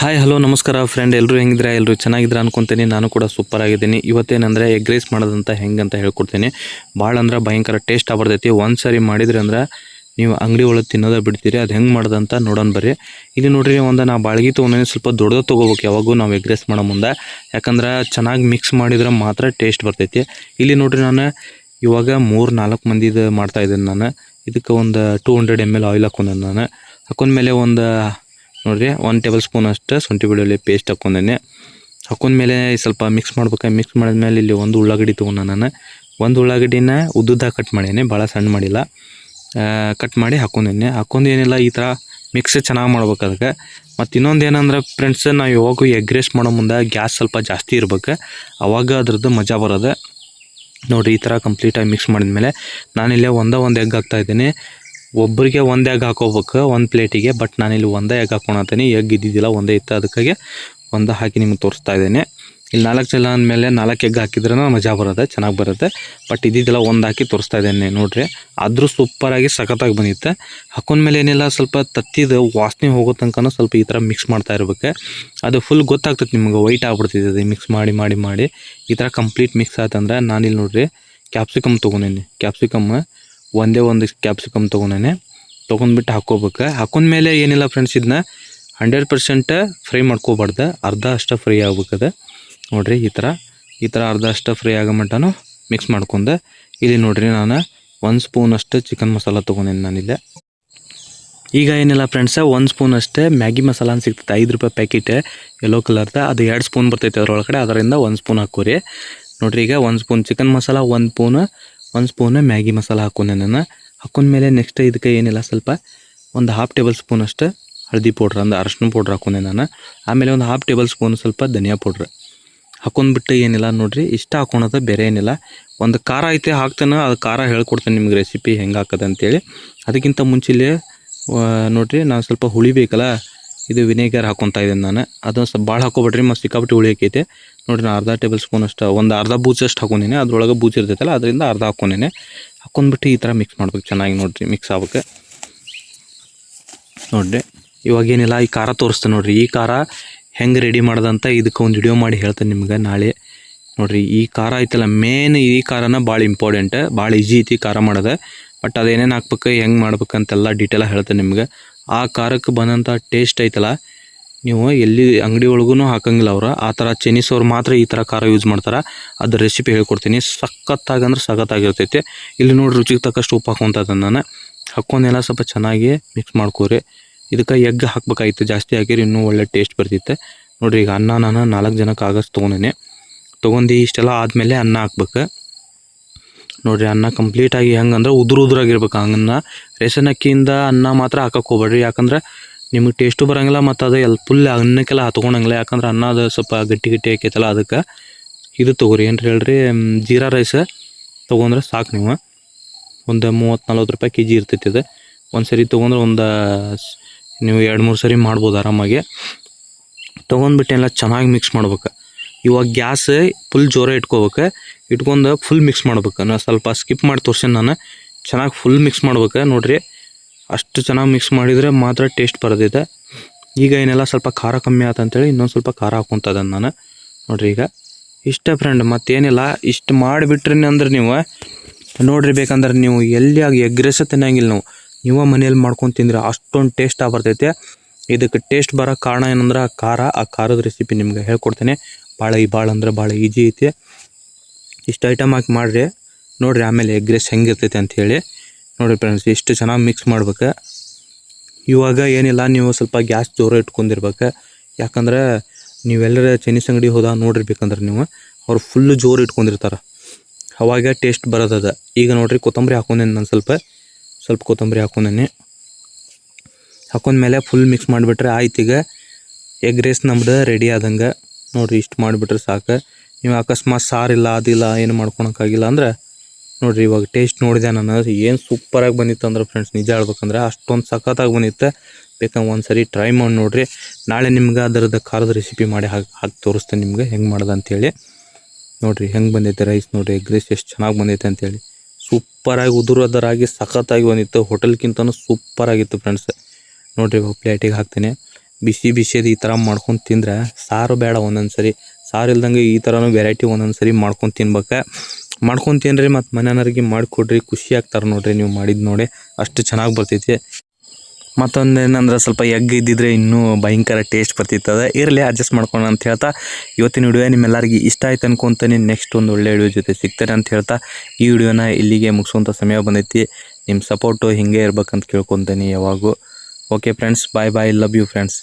Hi hello ನಮಸ್ಕಾರ friend ಎಲ್ಲರೂ ಹೆಂಗಿದ್ರೆ ಎಲ್ಲರೂ ಚೆನ್ನಾಗಿದ್ರೆ ಅನ್ಕೊತೀನಿ. ನಾನು ಕೂಡ ಸೂಪರ್ ಆಗಿದ್ದೀನಿ. ಇವತ್ತೇನಂದ್ರೆ ಎಗ್ ರೈಸ್ ಮಾಡೋದಂತ ಹೆಂಗೆ ಅಂತ ಹೇಳ್ಕೊಡ್ತೀನಿ. ಭಾಳ ಅಂದ್ರೆ ಭಯಂಕರ ಟೇಸ್ಟ್ ಆಗ್ಬರ್ತೈತಿ. ಒಂದು ಸರಿ ಮಾಡಿದ್ರಿ ಅಂದ್ರೆ ನೀವು ಅಂಗಡಿ ಒಳಗೆ ತಿನ್ನೋದ ಬಿಡ್ತೀರಿ. ಅದು ಹೆಂಗೆ ಮಾಡೋದಂತ ನೋಡೋಣ ಬರ್ರಿ. ಇಲ್ಲಿ ನೋಡ್ರಿ, ಒಂದು ನಾ ಬಾಳ್ಗಿ ತೊಗೊಂಡೇ ಸ್ವಲ್ಪ ದೊಡ್ಡದ ತೊಗೋಬೇಕು ಯಾವಾಗೂ ನಾವು ಎಗ್ ರೈಸ್ ಮಾಡೋ ಮುಂದೆ. ಯಾಕಂದ್ರೆ ಚೆನ್ನಾಗಿ ಮಿಕ್ಸ್ ಮಾಡಿದ್ರೆ ಮಾತ್ರ ಟೇಸ್ಟ್ ಬರ್ತೈತಿ. ಇಲ್ಲಿ ನೋಡ್ರಿ ನಾನು ಇವಾಗ ಮೂರು ನಾಲ್ಕು ಮಂದಿದು ಮಾಡ್ತಾ ಇದ್ದೀನಿ ನಾನು. ಇದಕ್ಕೆ ಒಂದು two hundred M L oil ಹಾಕೊಂಡೆ ನಾನು. ಹಾಕೊಂಡ್ಮೇಲೆ ಒಂದು ನೋಡ್ರಿ ಒನ್ ಟೇಬಲ್ ಸ್ಪೂನ್ ಅಷ್ಟು ಶುಂಠಿ ಬೆಳ್ಳುಳ್ಳಿ ಪೇಸ್ಟ್ ಹಾಕೊಂಡೇನೆ ಹಾಕೊಂಡ್ಮೇಲೆ ಸ್ವಲ್ಪ ಮಿಕ್ಸ್ ಮಾಡ್ಬೇಕು ಮಿಕ್ಸ್ ಮಾಡಿದ್ಮೇಲೆ ಇಲ್ಲಿ ಒಂದು ಉಳ್ಳಾಗಡ್ಡಿ ತೊಗೊಂಡು ನಾನು. ಒಂದು ಉಳ್ಳಾಗಡ್ಡಿನ ಉದ್ದುದ್ದಾಗ ಕಟ್ ಮಾಡೇನೆ ಭಾಳ ಸಣ್ಣ ಮಾಡಿಲ್ಲ. ಕಟ್ ಮಾಡಿ ಹಾಕೊಂಡೇನೆ. ಹಾಕೊಂಡು ಏನಿಲ್ಲ, ಈ ಥರ ಮಿಕ್ಸ್ ಚೆನ್ನಾಗಿ ಮಾಡ್ಬೇಕು ಅದಕ್ಕೆ. ಮತ್ತು ಇನ್ನೊಂದು ಏನಂದ್ರೆ ಫ್ರೆಂಡ್ಸ್ ನಾವು ಯಾವಾಗೂ ಎಗ್ ರೈಸ್ ಮಾಡೋ ಮುಂದೆ ಗ್ಯಾಸ್ ಸ್ವಲ್ಪ ಜಾಸ್ತಿ ಇರ್ಬೇಕು. ಅವಾಗ ಅದ್ರದ್ದು ಮಜಾ ಬರೋದು. ನೋಡಿರಿ, ಈ ಥರ ಕಂಪ್ಲೀಟಾಗಿ ಮಿಕ್ಸ್ ಮಾಡಿದ್ಮೇಲೆ ನಾನಿಲ್ಲೇ ಒಂದೇ ಒಂದು ಎಗ್ ಹಾಕ್ತಾ ಇದ್ದೀನಿ. ಒಬ್ಬರಿಗೆ ಒಂದೇ ಎಗ್ ಹಾಕೋಬೇಕು, ಒಂದು ಪ್ಲೇಟಿಗೆ ಬಟ್ ನಾನಿಲ್ಲಿ ಒಂದೇ ಎಗ್ ಹಾಕೊಳತ್ತೀನಿ ಎಗ್ ಇದ್ದಿದ್ದಿಲ್ಲ, ಒಂದೇ ಇತ್ತು. ಅದಕ್ಕಾಗಿ ಒಂದೇ ಹಾಕಿ ನಿಮ್ಗೆ ತೋರಿಸ್ತಾ ಇದ್ದೇನೆ. ಇಲ್ಲಿ ನಾಲ್ಕು ಜನ ಅಂದಮೇಲೆ ನಾಲ್ಕು ಎಗ್ ಹಾಕಿದ್ರೂ ಮಜಾ ಬರುತ್ತೆ, ಚೆನ್ನಾಗಿ ಬರುತ್ತೆ. ಬಟ್ ಇದ್ದಿದ್ದಿಲ್ಲ, ಒಂದು ಹಾಕಿ ತೋರಿಸ್ತಾ ಇದ್ದೇನೆ ನೋಡಿರಿ. ಆದರೂ ಸೂಪರಾಗಿ ಸಖತ್ತಾಗಿ ಬಂದಿತ್ತು. ಹಾಕೊಂಡ್ಮೇಲೆ ಏನಿಲ್ಲ, ಸ್ವಲ್ಪ ತತ್ತಿದ ವಾಸನೆ ಹೋಗೋ ತನಕ ಸ್ವಲ್ಪ ಈ ಥರ ಮಿಕ್ಸ್ ಮಾಡ್ತಾ ಇರ್ಬೇಕು. ಅದು ಫುಲ್ ಗೊತ್ತಾಗ್ತದೆ ನಿಮ್ಗೆ ವೈಟ್ ಆಗ್ಬಿಡ್ತೈತೆ ಅದು ಮಿಕ್ಸ್ ಮಾಡಿ ಮಾಡಿ ಮಾಡಿ. ಈ ಥರ ಕಂಪ್ಲೀಟ್ ಮಿಕ್ಸ್ ಆಯ್ತಂದ್ರೆ ನಾನಿಲ್ಲಿ ನೋಡಿರಿ ಕ್ಯಾಪ್ಸಿಕಮ್ ತೊಗೊಂಡೀನಿ. ಕ್ಯಾಪ್ಸಿಕಮ್ ಒಂದೇ ಒಂದು ಕ್ಯಾಪ್ಸಿಕಮ್ ತೊಗೊಂಡೇನೆ. ತೊಗೊಂಡ್ಬಿಟ್ಟು ಹಾಕ್ಕೋಬೇಕು. ಹಾಕೊಂಡ್ಮೇಲೆ ಏನಿಲ್ಲ ಫ್ರೆಂಡ್ಸ್ ಇದನ್ನ ಹಂಡ್ರೆಡ್ ಪರ್ಸೆಂಟ್ ಫ್ರೈ ಮಾಡ್ಕೋಬಾರ್ದು. ಅರ್ಧ ಅಷ್ಟು ಫ್ರೈ ಆಗ್ಬೇಕದ. ನೋಡಿರಿ, ಈ ಥರ ಈ ಥರ ಅರ್ಧ ಅಷ್ಟು ಫ್ರೈ ಆಗೋ ಮಿಕ್ಸ್ ಮಾಡ್ಕೊಂಡು. ಇಲ್ಲಿ ನೋಡ್ರಿ, ನಾನು ಒಂದು ಸ್ಪೂನ್ ಅಷ್ಟು ಚಿಕನ್ ಮಸಾಲ ತೊಗೊಂಡೇನೆ ನಾನಿಲ್ಲ. ಈಗ ಏನಿಲ್ಲ ಫ್ರೆಂಡ್ಸ ಒಂದು ಸ್ಪೂನ್ ಅಷ್ಟೇ ಮ್ಯಾಗಿ ಮಸಾಲ ಅಂತ ಸಿಗ್ತೈತೆ. ಐದು ರೂಪಾಯಿ ಪ್ಯಾಕೆಟ್ ಯೆಲ್ಲೋ ಕಲರ್ದ ಅದು ಎರಡು ಸ್ಪೂನ್ ಬರ್ತೈತೆ ಅದರೊಳಗಡೆ. ಅದರಿಂದ ಒಂದು ಸ್ಪೂನ್ ಹಾಕೋರಿ ನೋಡ್ರಿ, ಈಗ ಒಂದು ಸ್ಪೂನ್ ಚಿಕನ್ ಮಸಾಲ ಒಂದು ಸ್ಪೂನ್ ಒಂದು ಸ್ಪೂನ್ ಮ್ಯಾಗಿ ಮಸಾಲ ಹಾಕೊಂಡೆ ನಾನು ಹಾಕೊಂಡ್ಮೇಲೆ ನೆಕ್ಸ್ಟ್ ಇದಕ್ಕೆ ಏನಿಲ್ಲ, ಸ್ವಲ್ಪ ಒಂದು ಹಾಫ್ ಟೇಬಲ್ ಸ್ಪೂನ್ ಅಷ್ಟು ಹಳದಿ ಪೌಡ್ರ್ ಅಂದ್ರೆ ಅರಶಿನ ಪೌಡ್ರ್ ಹಾಕೊಂಡೆ ನಾನು ಆಮೇಲೆ ಒಂದು ಹಾಫ್ ಟೇಬಲ್ ಸ್ಪೂನ್ ಸ್ವಲ್ಪ ಧನಿಯಾ ಪೌಡ್ರ್ ಹಾಕೊಂಡ್ಬಿಟ್ಟು ಏನಿಲ್ಲ ನೋಡಿರಿ, ಇಷ್ಟ ಹಾಕೊಳೋದು ಬೇರೆ ಏನಿಲ್ಲ. ಒಂದು ಖಾರ ಐತೆ, ಹಾಕ್ತಾನೆ, ಅದು ಖಾರ ಹೇಳ್ಕೊಡ್ತೇನೆ ನಿಮ್ಗೆ ರೆಸಿಪಿ ಹೆಂಗೆ ಹಾಕೋದು ಅಂತೇಳಿ. ಅದಕ್ಕಿಂತ ಮುಂಚೆಲಿ ನೋಡಿರಿ, ನಾನು ಸ್ವಲ್ಪ ಹುಳಿ ಬೇಕಲ್ಲ, ಇದು ವಿನೇಗರ್ ಹಾಕೊತಾ ಇದ್ದೀನಿ ನಾನು. ಅದನ್ನು ಸ್ವಲ್ಪ ಭಾಳ ಹಾಕೋಬೇಡ್ರಿ ಮತ್ತು ಸಿಕ್ಕಾಪಟ್ಟೆ ಹುಳಿ ಹಾಕೈತೆ ನೋಡ್ರಿ ನಾನು ಅರ್ಧ ಟೇಬಲ್ ಸ್ಪೂನ್ ಅಷ್ಟು, ಒಂದು ಅರ್ಧ ಬೂಜಿ ಅಷ್ಟು ಹಾಕೊಂಡಿನಿ, ಅದ್ರೊಳಗೆ ಬೂಜಿ ಇರ್ತೈತಲ್ಲ, ಅದರಿಂದ ಅರ್ಧ ಹಾಕೊಂಡಿನಿ. ಹಾಕೊಂಡ್ಬಿಟ್ಟು ಈ ಥರ ಮಿಕ್ಸ್ ಮಾಡ್ಬೇಕು, ಚೆನ್ನಾಗಿ ನೋಡಿರಿ ಮಿಕ್ಸ್ ಆಗ್ಬೇಕು. ನೋಡಿರಿ, ಇವಾಗ ಏನಿಲ್ಲ, ಈ ಖಾರ ತೋರಿಸ್ತೆ ನೋಡಿರಿ, ಈ ಖಾರ ಹೆಂಗೆ ರೆಡಿ ಮಾಡ್ದಂತ ಇದಕ್ಕೆ ಒಂದು ವಿಡಿಯೋ ಮಾಡಿ ಹೇಳ್ತೇನೆ ನಿಮ್ಗೆ ನಾಳೆ. ನೋಡಿರಿ, ಈ ಖಾರ ಐತಲ್ಲ ಮೇನ್ ಈ ಖಾರನ ಭಾಳ ಇಂಪಾರ್ಟೆಂಟ್ ಭಾಳ ಈಜಿ ಐತಿ ಖಾರ ಮಾಡೋದು. ಬಟ್ ಅದೇನೇನು ಹಾಕ್ಬೇಕು, ಹೆಂಗೆ ಮಾಡ್ಬೇಕಂತೆಲ್ಲ ಡೀಟೇಲಾಗಿ ಹೇಳ್ತೇನೆ ನಿಮ್ಗೆ. ಆ ಖಾರಕ್ಕೆ ಬಂದಂಥ ಟೇಸ್ಟ್ ಐತಲ್ಲ ನೀವು ಎಲ್ಲಿ ಅಂಗಡಿ ಒಳಗೂ ಹಾಕಂಗಿಲ್ಲ ಅವ್ರು. ಆ ಥರ ಚೈನೀಸ್ ಅವ್ರು ಮಾತ್ರ ಈ ಥರ ಖಾರ ಯೂಸ್ ಮಾಡ್ತಾರೆ. ಅದ್ರ ರೆಸಿಪಿ ಹೇಳ್ಕೊಡ್ತೀನಿ. ಸಖತ್ತಾಗಿ ಅಂದ್ರೆ ಸಖತ್ತಾಗಿರ್ತೈತಿ. ಇಲ್ಲಿ ನೋಡಿ ರುಚಿಗೆ ತಕ್ಕಷ್ಟು ಉಪ್ಪು ಹಾಕುವಂಥದ್ದು ನಾನು. ಹಾಕ್ಕೊಂಡೆಲ್ಲ ಸ್ವಲ್ಪ ಚೆನ್ನಾಗಿ ಮಿಕ್ಸ್ ಮಾಡ್ಕೋರಿ. ಇದಕ್ಕೆ ಎಗ್ ಹಾಕ್ಬೇಕಾಗಿತ್ತು ಜಾಸ್ತಿ ಹಾಕಿರಿ ಇನ್ನೂ ಒಳ್ಳೆ ಟೇಸ್ಟ್ ಬರ್ತಿತ್ತು. ನೋಡಿರಿ, ಈಗ ಅನ್ನ ನಾನು ನಾಲ್ಕು ಜನಕ್ಕೆ ಆಗಷ್ಟು ತೊಗೊಂಡೇನೆ. ತೊಗೊಂಡು ಇಷ್ಟೆಲ್ಲ ಆದಮೇಲೆ ಅನ್ನ ಹಾಕ್ಬೇಕು. ನೋಡಿರಿ, ಅನ್ನ ಕಂಪ್ಲೀಟಾಗಿ ಹೆಂಗಂದ್ರೆ ಉದುರು ಉದುರಾಗಿರ್ಬೇಕು. ಹಂಗನ್ನ ರೇಷನ್ ಅಕ್ಕಿಯಿಂದ ಅನ್ನ ಮಾತ್ರ ಹಾಕಕ್ಕೆ ಹೋಗ್ಬೇಡ್ರಿ. ಯಾಕಂದ್ರೆ ನಿಮಗೆ ಟೇಸ್ಟು ಬರೋಂಗಿಲ್ಲ ಮತ್ತು ಅದು ಎಲ್ಲಿ ಫುಲ್ ಅನ್ನಕ್ಕೆಲ್ಲ ಹತ್ಕೊಂಡಂಗಿಲ್ಲ. ಯಾಕಂದ್ರೆ ಅನ್ನ ಅದು ಸ್ವಲ್ಪ ಗಟ್ಟಿ ಗಟ್ಟಿ ಆಕೈತಲ್ಲ ಅದಕ್ಕೆ. ಇದು ತೊಗೊರಿ ಏನು ಹೇಳ್ರಿ ಜೀರಾ ರೈಸ್ ತೊಗೊಂಡ್ರೆ ಸಾಕು ನೀವು. ಒಂದು ಮೂವತ್ತು ನಲ್ವತ್ತು ರೂಪಾಯಿ ಕೆ ಜಿ ಇರ್ತೈತಿ ಇದು. ಒಂದು ಸರಿ ತೊಗೊಂಡ್ರೆ ಒಂದು ನೀವು ಎರಡು ಮೂರು ಸರಿ ಮಾಡ್ಬೋದು ಆರಾಮಾಗಿ. ತೊಗೊಂಡ್ಬಿಟ್ಟು ಎಲ್ಲ ಚೆನ್ನಾಗಿ ಮಿಕ್ಸ್ ಮಾಡ್ಬೇಕು. ಇವಾಗ ಗ್ಯಾಸ್ ಫುಲ್ ಜೋರ ಇಟ್ಕೋಬೇಕು. ಇಟ್ಕೊಂಡು ಫುಲ್ ಮಿಕ್ಸ್ ಮಾಡ್ಬೇಕು. ನಾನು ಸ್ವಲ್ಪ ಸ್ಕಿಪ್ ಮಾಡಿ ತೋರ್ಸೇನೆ ನಾನು. ಚೆನ್ನಾಗಿ ಫುಲ್ ಮಿಕ್ಸ್ ಮಾಡ್ಬೇಕು. ನೋಡ್ರಿ ಅಷ್ಟು ಚೆನ್ನಾಗಿ ಮಿಕ್ಸ್ ಮಾಡಿದರೆ ಮಾತ್ರ ಟೇಸ್ಟ್ ಬರೋದಿದೆ. ಈಗ ಏನೆಲ್ಲ ಸ್ವಲ್ಪ ಖಾರ ಕಮ್ಮಿ ಆಯ್ತು ಅಂತೇಳಿ ಇನ್ನೊಂದು ಸ್ವಲ್ಪ ಖಾರ ಹಾಕೊತದನ್ ನಾನು. ನೋಡ್ರಿ ಈಗ. ಇಷ್ಟೇ ಫ್ರೆಂಡ್ ಮತ್ತೇನಿಲ್ಲ, ಇಷ್ಟು ಮಾಡಿಬಿಟ್ರಿ ಅಂದ್ರೆ ನೀವು. ನೋಡ್ರಿ ಬೇಕಂದ್ರೆ ನೀವು ಎಲ್ಲಿ ಆಗಿ ಎಗ್ರೆಸ ತಿನ್ನಂಗಿಲ್ಲ ನಾವು. ನೀವು ಮನೇಲಿ ಮಾಡ್ಕೊಂಡು ತಿಂದ್ರೆ ಅಷ್ಟೊಂದು ಟೇಸ್ಟ್ ಬರ್ತೈತೆ ಇದಕ್ಕೆ ಟೇಸ್ಟ್ ಬರೋ ಕಾರಣ ಏನಂದ್ರೆ ಆ ಖಾರ, ಆ ಖಾರದ ರೆಸಿಪಿ ನಿಮ್ಗೆ ಹೇಳ್ಕೊಡ್ತೇನೆ. ಭಾಳ ಈ ಭಾಳ ಅಂದ್ರೆ ಭಾಳ ಈಜಿ ಐತಿ. ಇಷ್ಟು ಐಟಮ್ ಹಾಕಿ ಮಾಡಿರಿ. ನೋಡ್ರಿ ಆಮೇಲೆ ಎಗ್ ರೈಸ್ ಅಂತ ನೋಡಿರಿ ಫ್ರೆಂಡ್ಸ್ ಎಷ್ಟು ಚೆನ್ನಾಗಿ ಮಿಕ್ಸ್ ಮಾಡ್ಬೇಕು. ಇವಾಗ ಏನಿಲ್ಲ, ನೀವು ಸ್ವಲ್ಪ ಗ್ಯಾಸ್ ಜೋರ ಇಟ್ಕೊಂಡಿರ್ಬೇಕು. ಯಾಕಂದ್ರೆ ನೀವೆಲ್ಲರ ಚೈನೀಸ್ ಅಂಗಡಿ ಹೋದಾಗ ನೋಡಿರ್ಬೇಕಂದ್ರೆ ನೀವು, ಅವ್ರು ಫುಲ್ಲು ಜೋರು ಇಟ್ಕೊಂಡಿರ್ತಾರೆ. ಅವಾಗ ಟೇಸ್ಟ್ ಬರೋದದ ಈಗ ನೋಡಿರಿ, ಕೊತ್ತಂಬರಿ ಹಾಕೊಂಡೇನೆ ನಾನು ಸ್ವಲ್ಪ. ಸ್ವಲ್ಪ ಕೊತ್ತಂಬರಿ ಹಾಕೊಂಡೇನೆ. ಹಾಕೊಂಡ್ಮೇಲೆ ಫುಲ್ ಮಿಕ್ಸ್ ಮಾಡಿಬಿಟ್ರೆ ಆಯ್ತು ಈಗ. ಎಗ್ ರೈಸ್ ನಮ್ದು ರೆಡಿ ಆದಂಗೆ. ನೋಡಿರಿ, ಇಷ್ಟು ಮಾಡಿಬಿಟ್ರೆ ಸಾಕು. ನೀವು ಅಕಸ್ಮಾತ್ ಸಾರಿಲ್ಲ ಅದಿಲ್ಲ, ಏನು ಮಾಡ್ಕೊಳಕ್ಕಾಗಿಲ್ಲ ಅಂದ್ರೆ ನೋಡ್ರಿ, ಇವಾಗ ಟೇಸ್ಟ್ ನೋಡಿದೆ ನಾನು. ಏನು ಸೂಪರಾಗಿ ಬಂದಿತ್ತು ಅಂದ್ರೆ ಫ್ರೆಂಡ್ಸ್ ನಿಜ ಹೇಳ್ಬೇಕಂದ್ರೆ ಅಷ್ಟೊಂದು ಸಖತ್ತಾಗಿ ಬಂದಿತ್ತು. ಬೇಕಂದ್ರೆ ಒಂದ್ಸರಿ ಟ್ರೈ ಮಾಡಿ ನೋಡ್ರಿ. ನಾಳೆ ನಿಮ್ಗೆ ಅದರದ್ದು ಖಾರದ ರೆಸಿಪಿ ಮಾಡಿ ಹಾಕಿ ಹಾಕಿ ತೋರಿಸ್ತೇನೆ ನಿಮ್ಗೆ. ಹೆಂಗೆ ಮಾಡೋದು ಅಂತೇಳಿ. ನೋಡ್ರಿ, ಹೆಂಗೆ ಬಂದೈತೆ ರೈಸ್ ನೋಡಿರಿ. ಎಗ್ ರೈಸ್ ಎಷ್ಟು ಚೆನ್ನಾಗಿ ಬಂದೈತೆ ಅಂತೇಳಿ. ಸೂಪರಾಗಿ ಉದುರೋದರಾಗಿ ಸಖತ್ತಾಗಿ ಬಂದಿತ್ತು. ಹೋಟೆಲ್ಗಿಂತನೂ ಸೂಪರ್ ಆಗಿತ್ತು ಫ್ರೆಂಡ್ಸ್ ನೋಡ್ರಿ ಪ್ಲೇಟಿಗೆ ಹಾಕ್ತೇನೆ. ಬಿಸಿ ಬಿಸಿದು ಈ ಥರ ಮಾಡ್ಕೊಂಡು ತಿಂದ್ರೆ ಸಾರು ಬೇಡ ಒಂದೊಂದು ಸರಿ ಸಾರು ಇಲ್ದಂಗೆ ಈ ಥರನೂ ವೆರೈಟಿ ಒಂದೊಂದು ಸರಿ ಮಾಡ್ಕೊಂಡು ತಿನ್ಬೇಕು. ಮಾಡ್ಕೊಂಡು ರೀ ಮತ್ತು ಮನೆಯವ್ರಿಗೆ ಮಾಡಿಕೊಡ್ರಿ, ಖುಷಿ ಆಗ್ತಾರೆ ನೋಡ್ರಿ ನೀವು ಮಾಡಿದ್ದು ನೋಡಿ. ಅಷ್ಟು ಚೆನ್ನಾಗಿ ಬರ್ತೈತಿ. ಮತ್ತೊಂದು ಏನಂದ್ರೆ ಸ್ವಲ್ಪ ಎಗ್ ಇದ್ದಿದ್ರೆ ಇನ್ನೂ ಭಯಂಕರ ಟೇಸ್ಟ್ ಬರ್ತಿತ್ತದ. ಇರಲಿ ಅಡ್ಜಸ್ಟ್ ಮಾಡ್ಕೊಂಡು ಅಂತ ಹೇಳ್ತಾ, ಇವತ್ತಿನ ವಿಡಿಯೋ ನಿಮ್ಮೆಲ್ಲರಿಗೆ ಇಷ್ಟ ಆಯ್ತು ಅನ್ಕೊತೀನಿ. ನೆಕ್ಸ್ಟ್ ಒಂದು ಒಳ್ಳೆ ವಿಡಿಯೋ ಜೊತೆ ಸಿಗ್ತಾರೆ ಅಂತ ಹೇಳ್ತಾ, ಈ ವಿಡಿಯೋನ ಇಲ್ಲಿಗೆ ಮುಗಿಸುವಂಥ ಸಮಯ ಬಂದೈತಿ. ನಿಮ್ಮ ಸಪೋರ್ಟು ಹಿಂಗೆ ಇರ್ಬೇಕಂತ ಕೇಳ್ಕೊತೀನಿ ಯಾವಾಗೂ. Okay friends bye bye love you friends